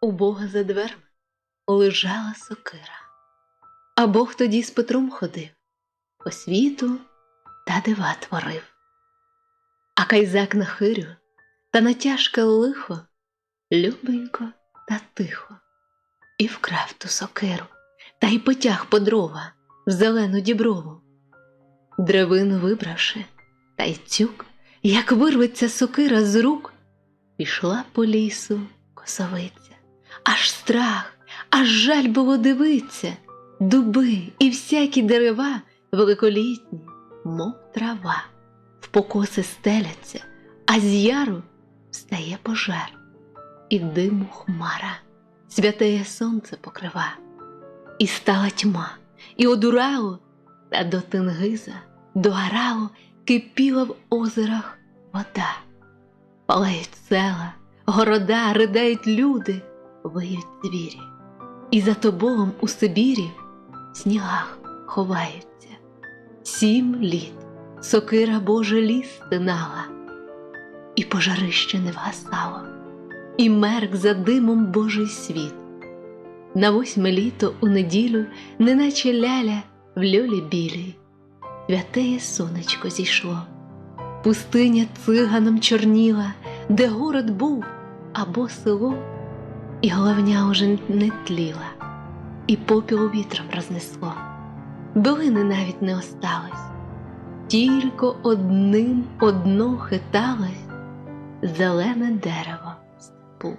у Бога за дверми лежала сокира. А Бог тоді з Петром ходив, по світу та дива творив. А кайзак на хирю та на тяжке лихо, любенько та тихо, і вкрав ту сокиру, та й потяг по дрова в зелену діброву. Древину вибравши, та й тюк, як вирветься сокира з рук, пішла по лісу косовиця, аж страх, аж жаль було дивиться, дуби і всякі дерева великолітні, мов трава, в покоси стеляться, а з яру встає пожар, і диму хмара, святеє сонце покрива, і стала тьма, і одурало, та до Тенгиза, до Аралу кипіла в озерах вода. Палають села, города, ридають люди, виють звірі, і за тобою у Сибірі в снігах ховаються. Сім літ сокира Божа ліс стинала, і пожарище не вгасало, і мерк за димом Божий світ. На восьме літо у неділю, неначе ляля в льолі білій, святеє сонечко зійшло. Пустиня циганом чорніла, де город був або село, і головня уже не тліла, і попіл вітром рознесло. Долини навіть не осталось, тільки одним одно хиталось зелене дерево в степу.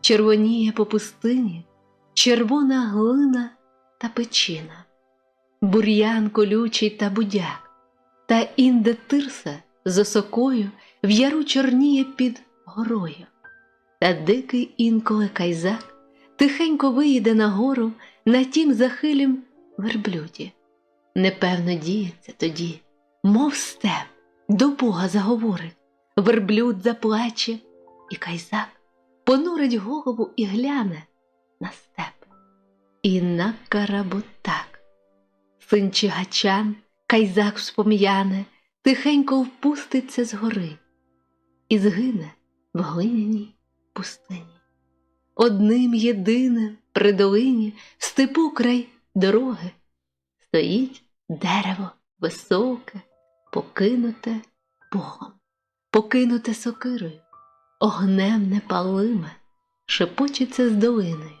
Червоніє по пустині червона глина та печина, бур'ян колючий та будяк, та інде тирса з осокою в яру чорніє під горою. Та дикий інколи кайзак тихенько виїде на гору на тім захилім верблюді. Непевно діється тоді, мов степ, до Бога заговорить, верблюд заплаче, і кайзак понурить голову і гляне на степ. І на карабутак. Син чигачан, кайзак вспом'яне, тихенько впуститься з гори і згине в глиняній пустині. Одним єдиним при долині в степу край дороги стоїть дерево високе, покинуте Богом, покинуте сокирою, огнем непалиме, шепочеться з долиною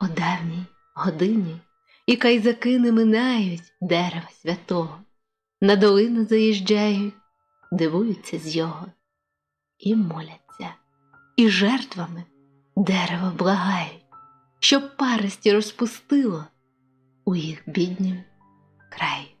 о давній годині, і кайзаки не минають дерева святого, на долину заїжджають, дивуються з його і моляться, і жертвами дерево благають, щоб парості розпустило у їх біднім краї.